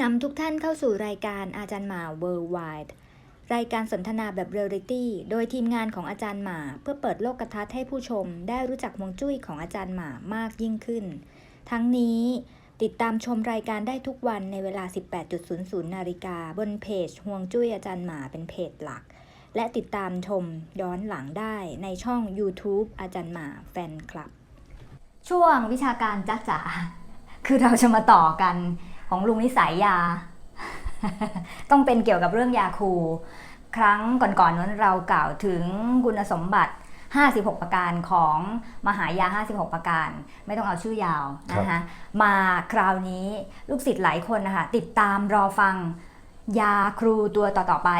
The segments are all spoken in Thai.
นำทุกท่านเข้าสู่รายการอาจารย์หมา Worldwide รายการสนทนาแบบเรียลลิตี้ โดยทีมงานของอาจารย์หมา เพื่อเปิดโลกทัศน์ให้ผู้ชม ได้รู้จักฮวงจุ้ยของอาจารย์หมามากยิ่งขึ้น ทั้งนี้ติดตามชมรายการได้ทุกวันในเวลา 18.00 นาฬิกาบนเพจฮวงจุ้ยอาจารย์หมาเป็นเพจหลัก และติดตามชมย้อนหลังได้ในช่อง YouTube อาจารย์หมาแฟนคลับ ช่วงวิชาการจ้าจ๋าคือเราจะมาต่อกัน ของลุงนิสัยยา ต้องเป็นเกี่ยวกับเรื่องยาคู ครั้งก่อนๆนั้นเรากล่าวถึงคุณสมบัติ 56 ประการของมหายา 56 ประการ ไม่ต้องเอาชื่อยาวนะคะมาคราวนี้ลูกศิษย์หลายคนนะคะติดตามรอฟังยาครูตัวต่อๆไป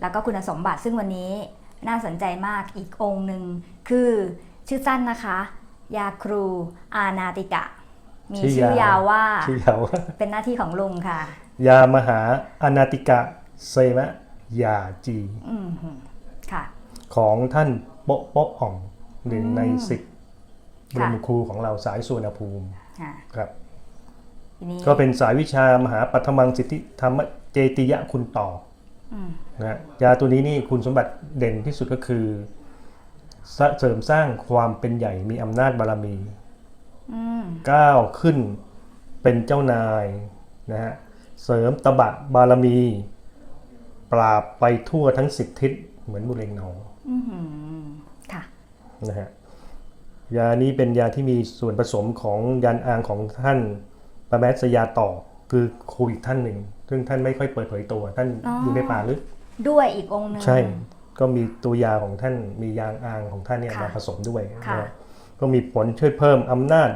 แล้วก็คุณสมบัติซึ่งวันนี้น่าสนใจมากอีกองค์หนึ่งคือชื่อสั้นนะคะ ยาครูอานาติกะ มีชื่ชื่ออยายาววว่า ชื่อยาวว่า เป็นหน้าที่ของลุงค่ะ ยามหาอนาติกะเซมะยาจีอืมหืมค่ะ ของท่านโปะโปะอ่องหนึ่งในอืมสิบรค่ะมครูของเราสายสุวรรณภูมิค่ะครับทีนี้ก็เป็นสายวิชามหาปัทมังสิทธิธรรมเจติยะคุณต่ออืมนะฮะยาตัวนี้นี่คุณสมบัติเด่นที่สุดก็คือสเสริมสร้างความเป็นใหญ่มีอำนาจบารมีอืม ก้าวขึ้นเป็นเจ้านายนะฮะเสริมตบะบารมี ปราบไปทั่วทั้งสิบทิศเหมือนบุเรงนองอืมหืมค่ะนะฮะยานี้เป็นยาที่มีส่วนผสมของยันอางของท่านประแมสยาต่อคือครูอีกท่านหนึ่ง ซึ่งท่านไม่ค่อยเปิดเผยตัว ท่านอ๋อออยู่ในป่าลึกด้วยอีกองค์หนึ่งใช่ ก็มีตัวยาของท่านมียางอางของท่านเนี่ยค่ะมาผสมด้วยค่ะนะฮะ ก็มีผลช่วยเพิ่มอำนาจ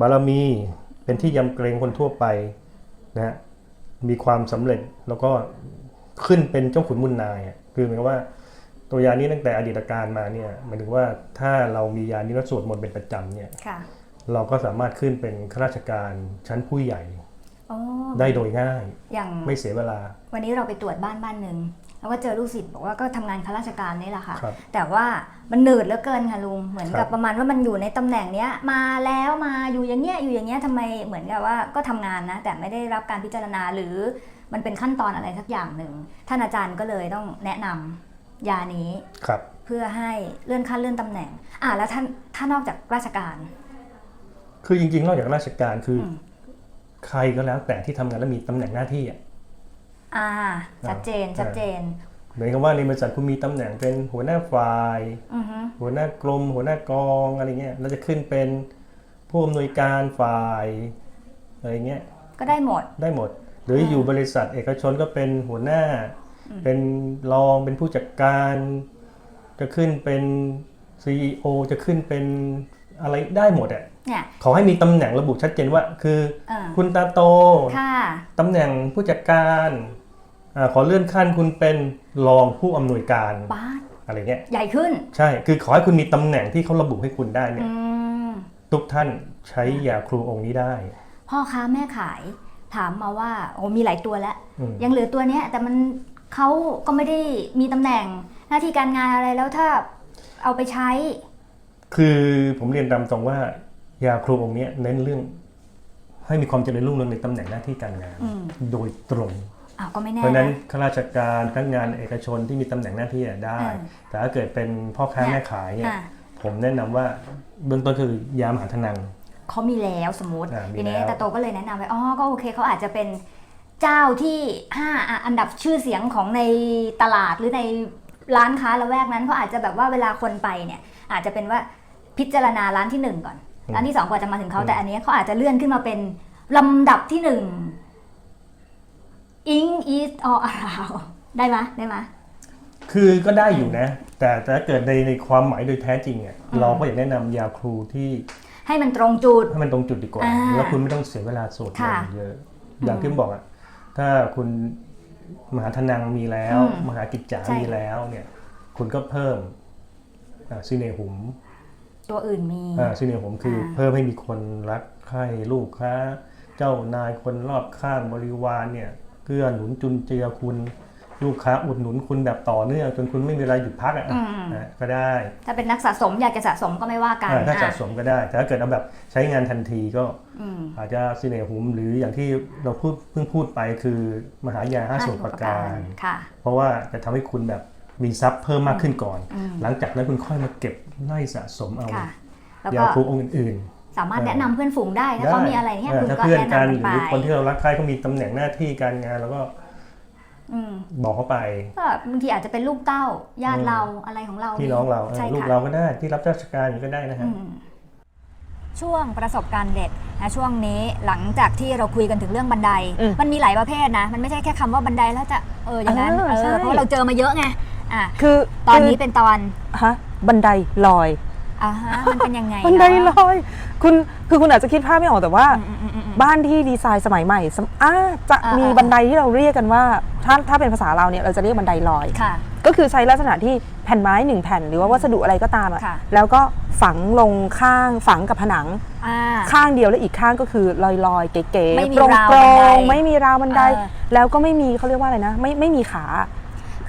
บารมีเป็นที่ยำเกรงคนทั่วไปนะฮะมีความสำเร็จแล้วก็ขึ้นเป็นเจ้าขุนมุนนายอะคือหมายความว่า ตัวยานี้ตั้งแต่อดีตการมาเนี่ยหมายถึงว่าถ้าเรามียานี้แล้วสวดมนต์เป็นประจำเนี่ยค่ะเราก็สามารถขึ้นเป็นข้าราชการชั้นผู้ใหญ่โอ้ ได้โดยง่าย อย่างไม่เสียเวลา วันนี้เราไปตรวจบ้านบ้านหนึ่งแล้วก็เจอลูกศิษย์บอกว่าก็ทำงานข้าราชการนี่แหละค่ะครับแต่ว่ามันหนืดเหลือเกินค่ะลุง เหมือนครักับบประมาณว่ามันอยู่ในตำแหน่งเนี้ยมาแล้วมาอยู่อย่างเงี้ยอยู่อย่างเงี้ยทำไมเหมือนกับว่าก็ทำงานนะ แต่ไม่ได้รับการพิจารณาหรือมันเป็นขั้นตอนอะไรสักอย่างหนึ่งท่านอาจารย์ก็เลยต้องแนะนำยานี้ครับเพื่อให้เลื่อนขั้นเลื่อนตำแหน่ง อ่าแล้วท่านถ้านอกจากราชการ คือจริงๆ นอกจากราชการคืออม ใครก็แล้วแต่ที่ทำงานแล้วมีตำแหน่งหน้าที่อะอ่าชัดเจนอ่าชัดเจนเหมือนกับว่าในบริษัทคุณมีตำแหน่งเป็นหัวหน้าฝ่ายอือฮึหัวหน้ากรม หัวหน้ากองอะไรเงี้ยเราจะขึ้นเป็นผู้อำนวยการฝ่ายอะไรเงี้ยก็ได้หมดได้หมด หรืออยู่บริษัทเอกชนก็เป็นหัวหน้า เป็นรองเป็นผู้จัดการ จะขึ้นเป็น CEO จะขึ้นเป็น อะไรได้หมดอะเนี่ยขอให้มีตำแหน่งระบุชัดเจนว่า คืออ่าคุณตาโตค่ะตำแหน่งผู้จัดการอาขอเลื่อนขั้นคุณเป็นรองผู้อำนวยการป้าดอะไรเงี้ยใหญ่ขึ้น ใช่คือขอให้คุณมีตำแหน่งที่เขาระบุให้คุณได้เนี่ยอืมทุกท่านใช้ยาครูองค์นี้ได้ พ่อค้าแม่ขายถามมาว่าโอ้มีหลายตัวแล้วอืมยังเหลือตัวเนี้ยแต่มันเขาก็ไม่ได้มีตำแหน่งหน้าที่การงานอะไรแล้วถ้าเอาไปใช้ คือผมเรียนตามตรงว่ายาครูองค์เนี้ยเน้นเรื่อง ให้มีความเจริญรุ่งเรืองในตำแหน่งหน้าที่การงานอืมโดยตรงอ้าวก็ไม่แน่เพราะฉะนั้นนะข้าราชการพนักงานเอกชนที่มีตำแหน่งหน้าที่อะได้อ่าแต่ถ้าเกิดเป็นพ่อค้าเนี่ยแม่ขายเนี่ยอะผมแนะนำว่าเบื้องต้นคือยามหาทนังเขามีแล้วสมมติอ่ามีทีนี้แล้วตาโตก็เลยแนะนำไปอ๋อก็โอเคเขาอาจจะเป็นเจ้าที่ห้าอะอันดับชื่อเสียงของในตลาดหรือในร้านค้าละแวกนั้นเขาอาจจะแบบว่าเวลาคนไปเนี่ยอาจจะเป็นว่า พิจารณาร้านที่หนึ่งก่อน ร้านที่สองกว่าจะมาถึงเขาแต่อันนี้เขาอาจจะเลื่อนขึ้นมาเป็นลำดับที่หนึ่งอิงอีสออาราวได้ไหมได้ไหมคือก็ได้อยู่นะ แต่ถ้าเกิดในในความหมายโดยแท้จริงเนี่ยอืมเราก็อยากแนะนำยาครูที่ให้มันตรงจุด ให้มันตรงจุดดีกว่า อ่าแล้วคุณไม่ต้องเสียเวลาสวดมค่ะนต์เยอะ อย่างที่ผมบอกอะถ้าคุณมหาทนังมีแล้ว อืมมหากิจจาใช่ มีแล้วเนี่ย คุณก็เพิ่มอ่าซิเนหุม ตัวอื่นมีอ่าซิเนหุมคืออาเพิ่มให้มีคนรักใคร่ลูกค้า เจ้านายคนรอบข้างบริวารเนี่ยเกื้อหนุนจุนเจือคุณลูกค้าอุดหนุนคุณแบบต่อเนื่องจนคุณไม่มีเวลาหยุดพักอะอืมนะก็ได้ ถ้าเป็นนักสะสมอยากจะสะสมก็ไม่ว่ากันอ่าถ้าสะอะสมก็ได้ แต่ถ้าเกิดเอาแบบใช้งานทันทีก็อืมอาจจะสิเนหุมหรืออย่างที่เราพูดเพิ่งพูดไปคือมหายาห้าส่วนประการค่ะเพราะว่าจะทำให้คุณแบบ มีทรัพย์เพิ่มมากขึ้นก่อนอืมหลังจากนั้นคุณค่อยมาเก็บไล่สะสมเอาค่ะแล้วยาก็คูองค์อื่นสามารถเออแนะนำเพื่อนฝูงได้ๆถ้าเขามีอะไรเนี่ยเออคุณถ้าก็เพื่อนแนะกันนำหกันรือไปคนที่เรารักใคร่เขามีตำแหน่งหน้าที่การงานแล้วก็อืมบอกเขาไปก็บางทีอาจจะเป็นลูกเต้าญาติเราอะไรของเราพี่น้องเราเออใช่ลูกค่ะเราก็ได้ที่รับราชการอย่างนี้ก็ได้นะฮะอืมช่วงประสบการณ์เด็ดนะช่วงนี้หลังจากที่เราคุยกันถึงเรื่องบันไดอืมมันมีหลายประเภทนะ มันไม่ใช่แค่คำว่าบันไดแล้วจะเอออย่างนั้นเออเอใช่อเพราะเราเจอมาเยอะไง อะคือตอนนี้คืเป็นตอนฮะบันไดลอยอ่าฮะมันเป็นยังไงบันไดเนาะลอย คุณคือคุณอาจจะคิดภาพไม่ออกแต่ว่าอืมอืมอืมอืมบ้านที่ดีไซน์สมัยใหม่สมอ่าจะอ่ามีมีบันไดที่เราเรียกกันว่า ถ้าถ้าเป็นภาษาเราเนี่ยเราจะเรียกบันไดลอยค่ะก็คือใช้ลักษณะที่แผ่นไม้หนึ่งแผ่นหรือว่าวัสดุอะไรก็ตามอะค่ะแล้วก็ฝังลงข้างฝังกับผนังอ่าข้างเดียวแล้วอีกข้างก็คือลอยลอยๆเก๋ไม่ๆมีโปร่งราวโปบัร่นไดงไม่มีราวบันไดเออแล้วก็ไม่มีเขาเรียกว่าอะไรนะ ไม่ไม่มีขา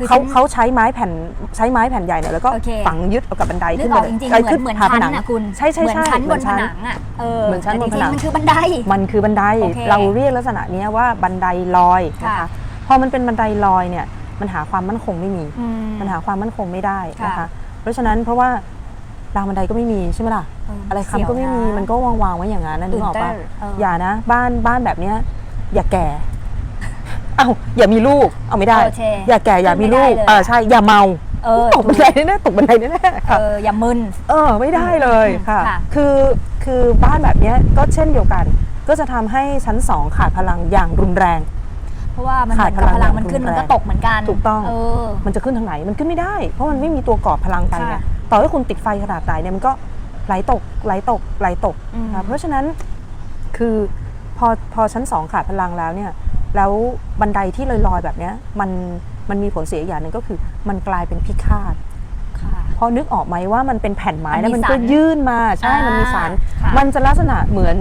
คือเขาฉันเขาใช้ไม้แผ่นใช้ไม้แผ่นใหญ่เนี่ยแล้วก็โอเค ฝังยึดเอากับบันไดนึขึ้กนอมาอกจริงๆไอ้เหมือนเหมือนผาชั้นผงอะคุณใช่ใช่เหมือนใช่ชั้นบนเหมือนผชั้นนังอะเออเหมือนชั้นแต่บนจริผนังงๆมันคือบันได มันคือบันไดโอเคเราเรียกลักษณะเนี้ยว่าบันไดลอยนะค่ะ คะพอมันเป็นบันไดลอยเนี่ยมันหาความมั่นคงไม่มี อืม มันหาความมั่นคงไม่ได้นะค่ะ คะ เพราะฉะนั้นเพราะว่ารางบันไดก็ไม่มีใช่ไหมล่ะเออออะไรค้ำก็ไม่มีเสียวนะมันก็วางวางๆไว้อย่างนั้นนะนึกออกปะตื่นเต้นเออออย่านะบ้านบ้านแบบเนี้ยอย่าแก่ เอ้าอย่ามีลูก เอาไม่ได้ โอเคอย่าแก่อย่ามีลูก ไม่ได้เลย เออใช่ อย่าเมา เออตกบันไดแน่ๆตกบันไดแน่ๆค่ะ เอออย่ามึน เออไม่ได้เลยอืมค่ะ ค่ะคือคือบ้านแบบเนี้ยก็เช่นเดียวกัน ก็จะทำให้ชั้นสองขาดพลังอย่างรุนแรง เพราะว่ามันเหมือนกับขาดพพลัลังงมันขึ้นรุนมันแรงก็ตกเหมือนกันถูกต้อง เออ มันจะขึ้นทางไหนมันขึ้นไม่ได้ เพราะมันไม่มีตัวกอบพลังไปไงค่ะต่อให้คุณติดไฟขนาดไหนเนี่ยมันก็ไหลตกไหลตกไหลตกอืมนะเพราะฉะนั้นคือพอพอชั้นสองขาดพลังแล้วเนี่ย แล้วบันไดที่ลอยๆแบบเนี้ยมันมันมีผลเสียอีกอย่างหนึ่งก็คือ มันกลายเป็นพิฆาตค่ะพอนึกออกไหมว่ามันเป็นแผ่นไม้มันแล้วมีมันสารก็ยื่นมาใช่อ่ามัมันมีสารค่ะมันจะลักษณะเหมือน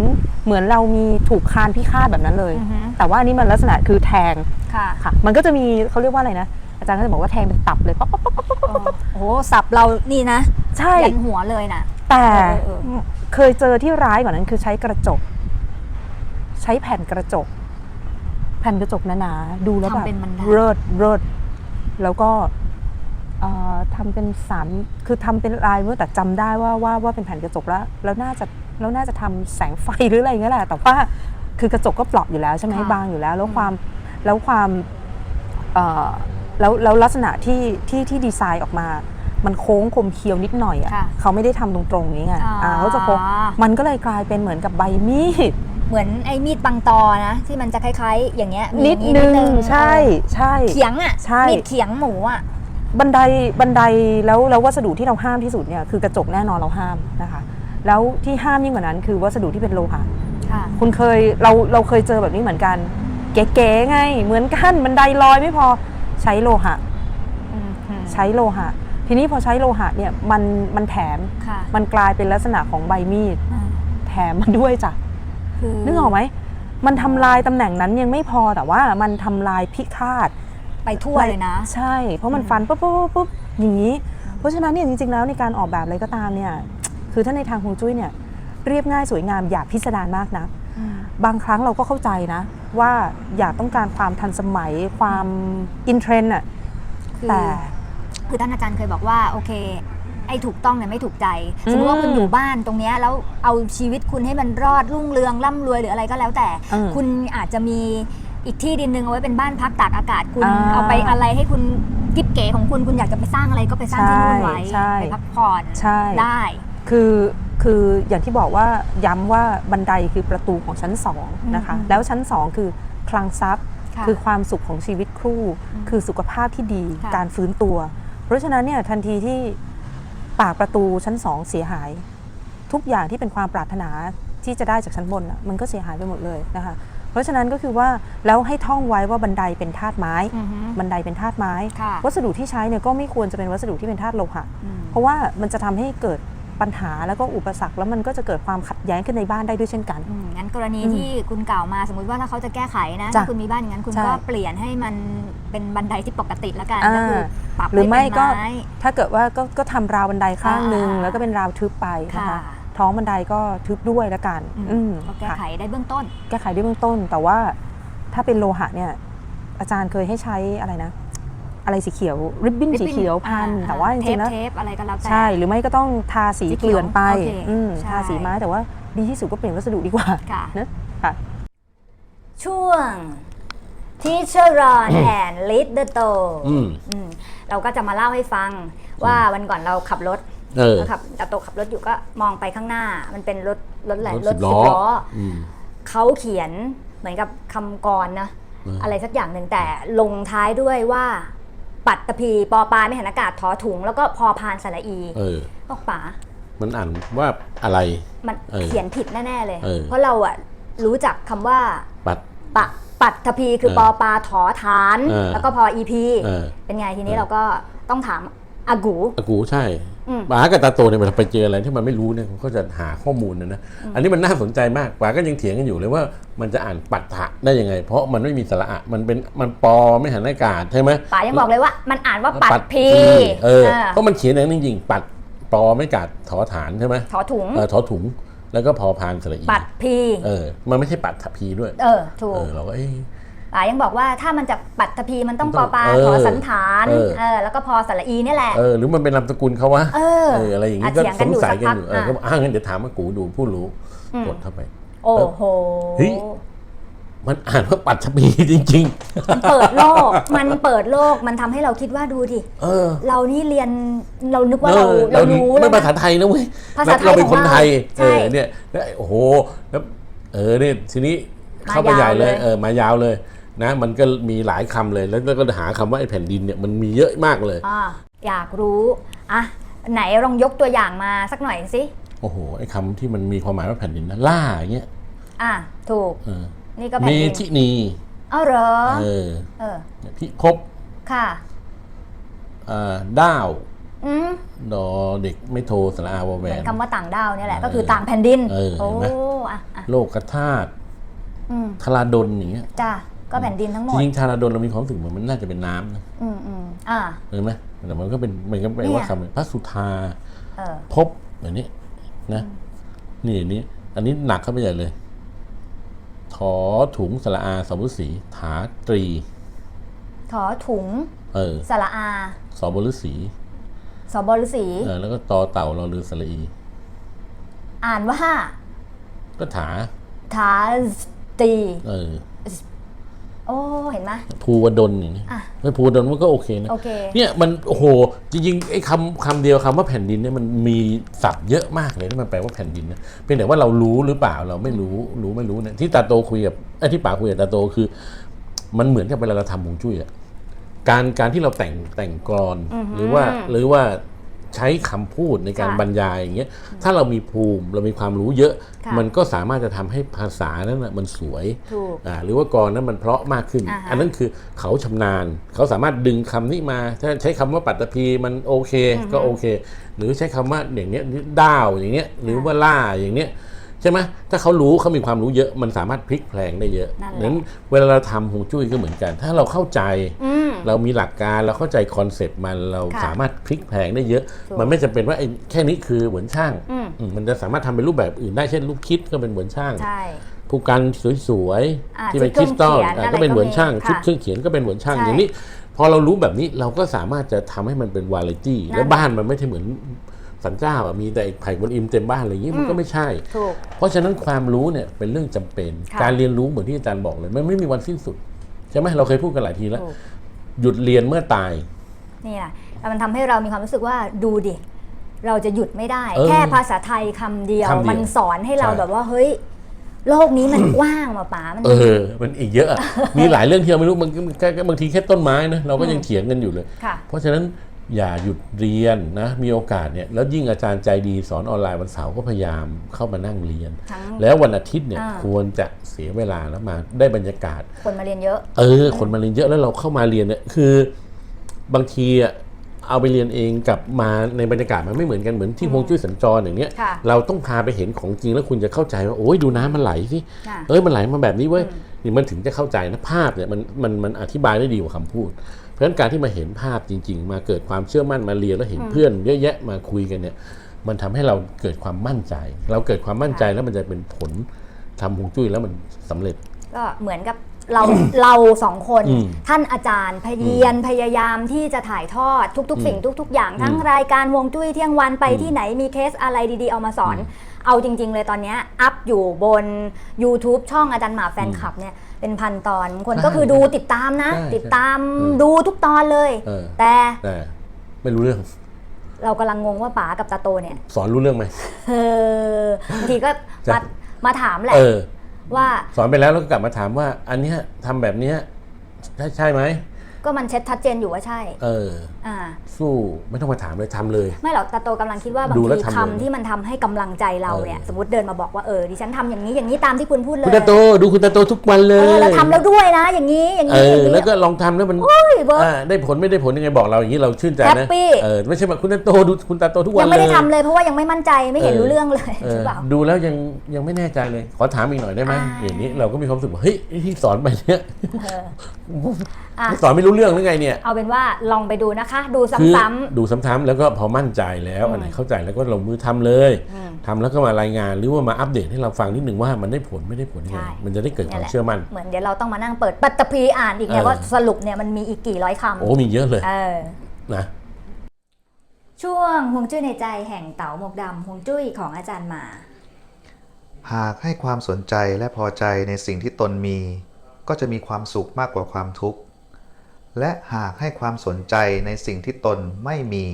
เหมือนเรามีถูกคานพิฆาตแบบนั้นเลยอือฮึแต่ว่าอันนี้มันลักษณะคือแทงค่ะค่ะมันก็จะมีเขาเรียกว่าอะไรนะอาจารย์ก็จะบอกว่าแทงเป็นตับเลยป๊อปป๊อปป๊อปป๊อปป๊อปเออโอ้โหสับเรานี่นะ ใช่ยันหัวเลยนะแต่เออเออเคยเจอที่ร้ายกว่านั้นคือใช้กระจก ใช้แผ่นกระจก แผ่นกระจกหนาๆดูแล้วแบบทำเป็นบันได เลิศเลิศแล้วก็เอ่อทำเป็นสามคือทำเป็นลายเมื่อแต่จำได้ว่าว่าว่าเป็นแผ่นกระจกแล้วแล้วน่าจะแล้วน่าจะทำแสงไฟหรืออะไรอย่างเงี้ยแหละแต่ว่าคือกระจกก็เปราะอยู่แล้วใช่ไหมค่ะบางอยู่แล้ว แล้วความแล้วความเอ่อแล้วแล้วลักษณะที่ที่ที่ดีไซน์ออกมา มันโค้งคมเคี้ยวนิดหน่อยอะค่ะเขาไม่ได้ทำตรงๆนี้ไงอ๋ออ่าเขาจะโค้ง มันก็เลยกลายเป็นเหมือนกับใบมีด เหมือนไอ้มีดปังตอนะ ที่มันจะคล้ายๆ อย่างเงี้ยมีนิดอย่างนึงเออใช่ใช่ เขียงอะใช่ มีดเขียงหมูอะ บันไดบันไดแล้วแล้ววัสดุที่เราห้ามที่สุดเนี่ยคือกระจกแน่นอนเราห้ามนะคะ แล้วที่ห้ามยิ่งกว่านั้นคือวัสดุที่เป็นโลหะค่ะ คุณเคยเราเราเคยเจอแบบนี้เหมือนกัน เก๋ๆไง เหมือนกันบันไดลอยไม่พอใช้โลหะ อืมอืมใช้โลหะ ทีนี้พอใช้โลหะเนี่ยมันมันแถมค่ะมันกลายเป็นลักษณะของใบมีดอืมแถมมาด้วยจ้ะคือ นึกออกไหมมันทำลายตำแหน่งนั้นยังไม่พอแต่ว่ามันทำลายพิฆาตไปทั่วเลยนะ ใช่ เพราะมันอืมฟันปุ๊บปุ๊บปุ๊บปุ๊บอย่างนี้ เพราะฉะนั้นเนี่ยจริงๆแล้วในการออกแบบอะไรก็ตามเนี่ยคือถ้าในทางฮวงจุ้ยเนี่ยเรียบง่ายสวยงามอย่าพิสดารมากนะอืมบางครั้งเราก็เข้าใจนะ ว่าอยากต้องการความทันสมัยความอินเทรนด์อะคือแต่คือท่านอาจารย์เคยบอกว่าโอเค ไอ้ถูกต้องเนี่ยไม่ถูกใจ สมมติว่าคุณอยู่บ้านตรงเนี้ยแล้วเอาชีวิตคุณให้มันรอดรุ่งเรืองร่ำรวยหรืออะไรก็แล้วแต่อืมคุณอาจจะมีอีกที่ดินหนึ่งเอาไว้เป็นบ้านพักตากอากาศคุณอ่าเอาไปอะไรให้คุณกิ๊บเก๋ของคุณคุณอยากจะไปสร้างอะไรก็ไปสร้างที่นู่นไว้ใช่ไปพักผ่อนใช่ ได้คือคืออย่างที่บอกว่าย้ำว่าบันไดคือประตูของชั้นสองนะคะอืมแล้วชั้นสองคือคลังทรัพย์ค่ะคือความสุขของชีวิตครู่อืมคือสุขภาพที่ดี ค่ะการฟื้นตัว เพราะฉะนั้นเนี่ยทันทีที่ ปากประตูชั้นสองเสียหาย ทุกอย่างที่เป็นความปรารถนาที่จะได้จากชั้นบนน่ะมันก็เสียหายไปหมดเลยนะคะ เพราะฉะนั้นก็คือว่าแล้วให้ท่องไว้ว่าบันไดเป็นธาตุไม้อือฮึบันไดเป็นธาตุไม้ค่ะวัสดุที่ใช้เนี่ยก็ไม่ควรจะเป็นวัสดุที่เป็นธาตุโลหะอืมเพราะว่ามันจะทำให้เกิด ปัญหาแล้วก็อุปสรรค แล้วมันก็จะเกิดความขัดแย้งขึ้นในบ้านได้ด้วยเช่นกัน อืมงั้นกรณีอืมที่คุณกล่าวมาสมมุติว่าถ้าเขาจะแก้ไขนะจ้ะถ้าคุณมีบ้านอย่างนั้นคุณใช่ก็เปลี่ยนให้มันเป็นบันไดที่ปกติแล้วกันอ่า ก็คือปรับหรือไม่ให้เป็นก็ไม้ ถ้าเกิดว่าก็ก็ทำราวบันไดข้างหนึ่งอ่า แล้วก็เป็นราวทึบไปนะค่ะคะ ท้องบันไดก็ทึบด้วยละกันอืมอืมก็แก้ค่ะ ไขได้เบื้องต้น แก้ไขได้เบื้องต้น แต่ว่าถ้าเป็นโลหะเนี่ยอาจารย์เคยให้ใช้อะไรนะ อะไรสีเขียว ริบบิ้นสีเขียวพัน อ่แต่ว่าจริงๆแล้ว เทปๆอะไรก็แล้วแต่ ใช่ หรือไม่ก็ต้องทาสีสีเขียวเกลื่อนไปโอเคอืมใช่ ทาสีไม้แต่ว่าดีที่สุดก็เปลี่ยนวัสดุดีกว่าค่ะเนอะค่ะ ช่วง Teacher Ron and Lead the t o อืมอืม เราก็จะมาเล่าให้ฟังว่าวันก่อนเราขับรถเออเราขับตาโตขับรถอยู่ก็มองไปข้างหน้า มันเป็นรถรถอะไรรถสิบล้ออืม เขาเขียนเหมือนกับคำกรนะเออออะไรสักอย่างหนึ่งแต่ลงท้ายด้วยว่า ปัตตภีปอปลาไม่หันอากาศทอถุง แล้วก็พอพานสระอีเออบอกป๋ามันอ่านว่าอะไร มันเออเขียนผิดแน่ๆเลย เออ เพราะเราอะรู้จักคำว่าปัด ปะปัตตภีคือเออปอปลาถอฐาน เออแล้วก็พออีพีเออ เป็นไงทีนี้เออเราก็ต้องถามอากูอากูใช่ อืมป๋ากับตาโตเนี่ยเวลาไปเจออะไรที่มันไม่รู้เนี่ยเขาก็จะหาข้อมูลนะนะอันนี้มันน่าสนใจมากป๋าก็ยังเถียงกันอยู่เลยว่ามันจะอ่านปัดถะได้ยังไง เพราะมันไม่มีสระอะมันเป็นมันปอไม่หันอากาศใช่ไหมป๋ายังบอกเลยว่ามันอ่านว่าปัดพีเออเออเพราะมันเขียนอย่างนั้นจริงๆปัดปอไม่กาดถอฐานใช่ไหมถอถุงเออถอถุงแล้วก็พอพานสระอีปัดพีเออมันไม่ใช่ปัดถะพีด้วย เออถูเอกอเราก็เอ๊ะ ป๋ายังบอกว่าถ้ามันจะปัตตภีมันต้องมันปต้อองปลาเออถอสันฐานเออเออแล้วก็พอสระอีนี่แหละเออหรือมันเป็นนามสกุลเขาวะเออเอออะไรอย่างนี้อะก็เถียงสกันงอยู่สัยกันสักอยู่พักเอออะก็บอกอ้าวงั้นเดี๋ยวถามอากูดูผู้รู้อืมกดเข้าไป โอ้โหเฮ้ยมันอ่านว่าปัตภีจริงมันเปิดโลก มันเปิดโลก มันทำให้เราคิดว่าดูดิๆเออเรานี่เรียนเรานึกว่าเอเราอเรารู้ไม่แล้วภาษานะไทยนะเว้ยภาษาไทยเราเป็นคนไทยของเราเอใช่อเนี่ยแล้วโอ้โหแล้วเออเนี่ยทีนี้มาเข้าไปใหญ่เลยยาวเลยเออมายาวเลย นะมันก็มีหลายคำเลยแล้วก็หาคำว่าไอ้แผ่นดินเนี่ยมันมีเยอะมากเลยอ่าอยากรู้อะไหนลองยกตัวอย่างมาสักหน่อยสิโอ้โหไอ้คำที่มันมีความหมายว่าแผ่นดินนะล่าอย่างเงี้ยอะถูกเออนี่ก็แผ่เมนดินทินีเอ้าเหรอเออเออพิภพค่ะอ่าด้าวอืมดอเด็กไม่โทรสระอาวาแวเหมือนนคำว่าต่างดาวเนี่ยแหละเออก็คือต่างแผ่นดินเออโอ้เห็นไหมอะอะโลกธาตุอืมทราดนอย่างเงี้ยจ้า ก็แผ่นดินทั้งหมจดริงๆทาราดนเรามีความรู้สึกเหมือนมันน่าจะเป็นน้ำนะอืมอืมอ่า เห็นไหมแต่มันก็เป็นมันก็แปลว่าเนี่ยคำหนึ่งพระสุธาเออ พบแบบนี้นะนี่อันนี้ อันนี้หนักเข้าไปใหญ่เลย ถอถุงสระอาสมุสีถาตรี ถอถุงเออสระอาสอบฤษีสบฤษีเออแล้วก็ตอเต่ารอเรือสระอี อ่านว่าก็ถา ทาตี เออ โอ้เห็นไหมภูวดลอย่างนี้อะไม่ภูวดลมันก็โอเคนะโอเคเนี่ยมันโอ้โหจริงๆไอ้คำคำเดียวคำว่าแผ่นดินเนี่ยมันมีศัพท์เยอะมากเลยที่มันแปลว่าแผ่นดินนะเพียงแต่ว่าเรารู้หรือเปล่าเราไม่รู้รู้ไม่รู้เนี่ยที่ตาโตคุยกับไอ้ที่ป๋าคุยกับตาโตคือ มันเหมือนกับเวลาเราทำฮวงจุ้ยอะการการที่เราแต่งแต่งกรอนอือหือหรือว่าหรือว่า ใช้คำพูดในการค่ะบรรยายอย่างเงี้ยถ้าเรามีภูมิเรามีความรู้เยอะค่ะมันก็สามารถจะทำให้ภาษานั้นนะมันสวยถูกอ่าหรือว่ากรนั้นมันเพราะมากขึ้นอ่าฮะอันนั้นคือเขาชำนาญ เขาสามารถดึงคำนี้มา ถ้าใช้คำว่าปัตตภีมันโอเคก็โอเค หรือใช้คำว่าอย่างเนี้ยด้าวอย่างเนี้ยหรือว่าล่าอย่างเนี้ยใช่ไหมถ้าเขารู้เขามีความรู้เยอะมันสามารถพลิกแพลงได้เยอะนั่นแหละนั้นเวลาเราทำฮวงจุ้ยก็เหมือนกัน ถ้าเราเข้าใจอืม เรามีหลักการเราเข้าใจคอนเซปต์มันเราค่ะสามารถพลิกแพลงได้เยอะถูกมันไม่จำเป็นว่าไอ้แค่นี้คือเหมือนช่างอืมอืมมันจะสามารถทำเป็นรูปแบบอื่นได้เช่นรูปคิดก็เป็นเหมือนช่างใช่ผู้กันสวยอ่าๆที่เป็นชุคดริเครื่สองตัลเขียนอะอะไรก็เป็นเหมือนช่างก็มีชุดค่ะเครื่องเขียนก็เป็นเหมือนช่างใช่อย่างนี้พอเรารู้แบบนี้เราก็สามารถจะทำให้มันเป็นวาไรตี้นั่นแล้วบ้านมันไม่ใช่เหมือนสันเจ้าอะมีแต่ไอ้ไผ่บนอิมเต็มบ้านอะไรอย่างนี้มันก็ไม่ใช่ถูกเพราะฉะนั้นความรู้เนี่ยเป็นเรื่องจำเป็นค่ะการเรียนรู้เหมือนที่อาจารย์บอกเลยมันไม่มีวันสิ้นสุดใช่ไหมเราเคยพูดกันหลายทีแล้วถูก หยุดเรียนเมื่อตาย นี่แหละแล้วมันทำให้เรามีความรู้สึกว่าดูดิ เราจะหยุดไม่ได้เออแค่ภาษาไทยคำเดียวคำเดียว มันสอนให้เราใช่แบบว่าเฮ้ยโลกนี้มันกว้างมาป๋ามันเออ มันอีกเยอะอะมีหลายเรื่องที่เราไม่รู้บางแค่บางทีแค่ต้นไม้นะเราก็ยังเถียงกันอยู่เลยค่ะเพราะฉะนั้น อย่าหยุดเรียนนะมีโอกาสเนี่ยแล้วยิ่งอาจารย์ใจดีสอนออนไลน์วันเสาร์ก็พยายามเข้ามานั่งเรียน ทั้ง แล้ววันอาทิตย์เนี่ยอ่า ควรจะเสียเวลาแล้วมาได้บรรยากาศ คนมาเรียนเยอะ เออคนมาเรียนเยอะแล้วเราเข้ามาเรียนเนี่ยคือบางทีอะเอาไปเรียนเองกับมาในบรรยากาศมันไม่เหมือนกันเหมือนที่ฮวงจุ้ยสัญจรอย่างเนี้ยค่ะ เราต้องพาไปเห็นของจริงแล้วคุณจะเข้าใจว่าโอ้ยดูน้ำมันไหลสิค่ะ เอ้ยมันไหลมาแบบนี้เว้ยนี่มันถึงจะเข้าใจนะภาพเนี่ยมันมันมันอธิบายได้ดีกว่าคำพูดเพ ราะฉะนั้นการที่มาเห็นภาพจริง ๆ มาเกิดความเชื่อมั่นมาเรียนแล้วเห็นเพื่อนเยอะแยะมาคุยกันเนี่ยมันทำให้เราเกิดความมั่นใจ เราเกิดความมั่นใจแล้วมันจะเป็นผลทำฮวงจุ้ยแล้วมันสำเร็จ ก็เหมือนกับเราเราสองคนอืมท่านอาจารย์พยเยนพยายามที่จะถ่ายทอดทุก ๆ สิ่งทุก ๆ อย่างทั้งอืมรายการวงจุ้ยเที่ยงวันไปอืมที่ไหนมีเคสอะไรดีๆ เอามาสอนอืมเอาจริง ๆ เลยตอนเนี้ยอัพอยู่บน YouTube ช่องอาจารย์หมาแฟนคลับเนี่ย เป็นพันตอนคนก็คือดูติดตามนะ ใช่ติดตามใช่ดูทุกตอนเลย เออ แต่แต่ไม่รู้เรื่อง เรากำลังงงว่าป๋ากับตาโตเนี่ยสอนรู้เรื่องไหม เออบางทีก็จะมามาถามแหละเออ ว่า สอนไปแล้วแล้วก็กลับมาถามว่า อันเนี้ยทำแบบเนี้ยใช่ใช่ไหม ก็มันเช็ดชัดเจนอยู่ว่าใช่เอออ่าสู้ไม่ต้องมาถามเลยทำเลย ไม่หรอกตาโตกำลังคิดว่าบางดูแล้วทีทำเลยคำที่มันทำให้กำลังใจเราเนี่ยเออสมมติเดินมาบอกว่าเออดิฉันทำอย่างนี้อย่างนี้ตามที่คุณพูดเลยคุณตาโตดูคุณตาโตทุกวันเลเอยอแล้วทำแล้วด้วยนะ อย่างนี้อย่างเอนี้ออย่างนี้แล้วก็ลองทำแล้วมันเฮ้ยเบิร์ตอ่าได้ผลไม่ได้ผลยังไงบอกเราอย่างนี้เราชื่นใจนะ Happy เออไม่ใช่แบบคุณตาโตดูคุณตาโตทุกวัยันงเลยไม่ได้ทำเลยเพราะว่ายังไม่มั่นใจไม่เห็นเออรู้เรื่องเลยเอใช่อเปล่าดูแล้วยังยังไม่แน่ใจเลยขอถามอีกหน่อยได้ไหมอ่าอย่างนี้เราก็มีความรู้สึกว่าเฮ้ยไอ้ที่สอนไปเนี่ย เอออะสอนไม่รู้เรื่องหรือไงเนี่ย เอาเป็นว่าลองไปดูนะคะ ดูคือซ้ำดูซ้ำๆแล้วก็พอมั่นใจแล้วอืมอันไหนเข้าใจแล้วก็ลงมือทำเลยๆอืมทำแล้วก็มารายงานหรือว่ามาอัปเดตให้เราฟังนิดหนึ่งว่ามันได้ผลไม่ได้ผลยังไงใช่มันจะได้เกิดความเชื่อมั่น เหมือนเดี๋ยวเราต้องมานั่งเปิดปัตตภีอ่านอีกเนี่ยเออว่าสรุปเนี่ยมันมีอีกกี่ร้อยคโอ้มีเยอะเลยำเออนะช่วงฮวงจุ้ยในใจแห่งเต๋าหมวกดำฮวงจุ้ยของอาจารย์หมา หากให้ความสนใจและพอใจในสิ่งที่ตนมี ก็จะมีความสุขมากกว่าความทุกข์ และหากให้ความสนใจในสิ่งที่ตนไม่มี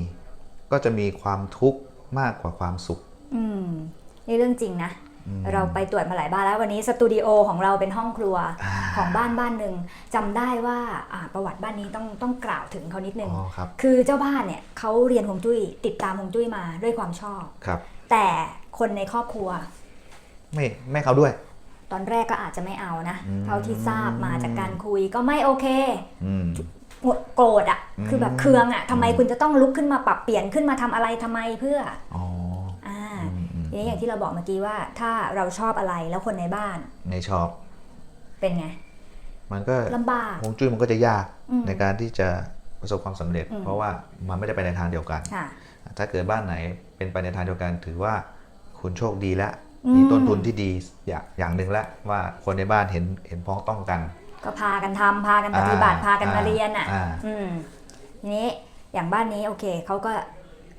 ก็จะมีความทุกข์มากกว่าความสุข อืมนี่เรื่องจริงนะ เราไปตรวจมาหลายบ้านแล้ววันนี้สตูดิโอของเราเป็นห้องครัวของบ้านบ้านหนึ่งจำได้ว่าอ่าประวัติบ้านนี้ต้องต้องกล่าวถึงเขานิดนึงอ๋อครับคือเจ้าบ้านเนี่ยเขาเรียนฮวงจุ้ยติดตามฮวงจุ้ยมาด้วยความชอบครับ แต่คนในครอบครัว ไม่ไม่เขาด้วย ตอนแรกก็อาจจะไม่เอานะอืมเท่าที่ทราบมาจากการคุยก็ไม่โอเคอืมโกรธอะ่ะอืมคือแบบเคืองอะ่ะทำไมคุณจะต้องลุกขึ้นมาปรับเปลี่ยนขึ้นมาทำอะไรทำไมเพื่ออ๋ออ่าอืมอืมทีนี้อย่างที่เราบอกเมื่อกี้ว่า ถ้าเราชอบอะไรแล้วคนในบ้านในชอบ เป็นไง มันก็ลำบากฮวงจุ้ยมันก็จะยากอืมในการที่จะประสบความสำเร็จอืมเพราะว่ามันไม่ได้ไปในทางเดียวกันค่ะถ้าเกิดบ้านไหนเป็นไปในทางเดียวกัน ถือว่าคุณโชคดีแล้วอื มมีต้นทุนที่ดีอย่างอย่างหนึ่งแล้วว่าคนในบ้านเห็นเห็นพ้องต้องกัน ก็พากันทำพากันปฏิบัติอ่าพากันมาเรียนอะอ่าอืมทีนี้อย่างบ้านนี้โอเคเขาก็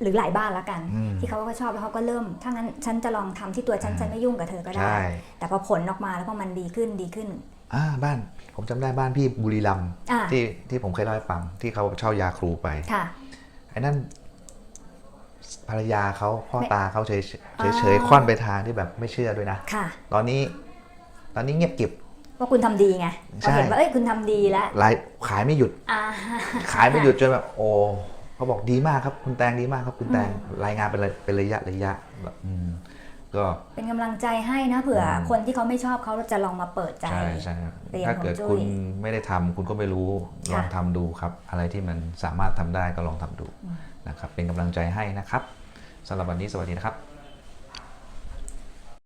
หรือหลายบ้านละกันอืมที่เขาก็ชอบแล้วเขาก็เริ่มถ้างั้นฉันจะลองทำที่ตัวฉันฉันไม่ยุ่งกับเธอก็ได้ใช่แต่พอผลออกมาแล้วพอมันดีขึ้นดีขึ้นอ่าบ้านผมจำได้บ้านพี่บุรีรัมย์อ่าที่ที่ผมเคยเล่าให้ฟังที่เขาเช่ายาครูไปค่ะไอ้นั่น ภรรยาเขาพ่อไม่ตาเขาเฉยอ่าเฉยๆค่อนไปทางที่แบบไม่เชื่อด้วยนะค่ะ ตอนนี้ ตอนนี้เงียบกริบว่าคุณทำดีไงใช่เขาเห็นว่าเอ้ยคุณทำดีแล้วรายขายไม่หยุดอ่าขายไม่หยุดจนแบบโอ้เขาบอกดีมากครับ คุณแตงดีมากครับ คุณแตงรายงานเป็นระเป็นระยะระยะแบบอืม ก็เป็นกำลังใจให้นะเผื่ออม คนที่เขาไม่ชอบเขาจะลองมาเปิดใจ ใช่ใช่ครับเรียนถ้าเกิดฮวงจุ้ยคุณไม่ได้ทำคุณก็ไม่รู้ลค่ะองทำดูครับ อะไรที่มันสามารถทำได้ก็ลองทำดูนะครับเป็นกำลังใจให้นะครับสำหรับวันนี้สวัสดีนะครับ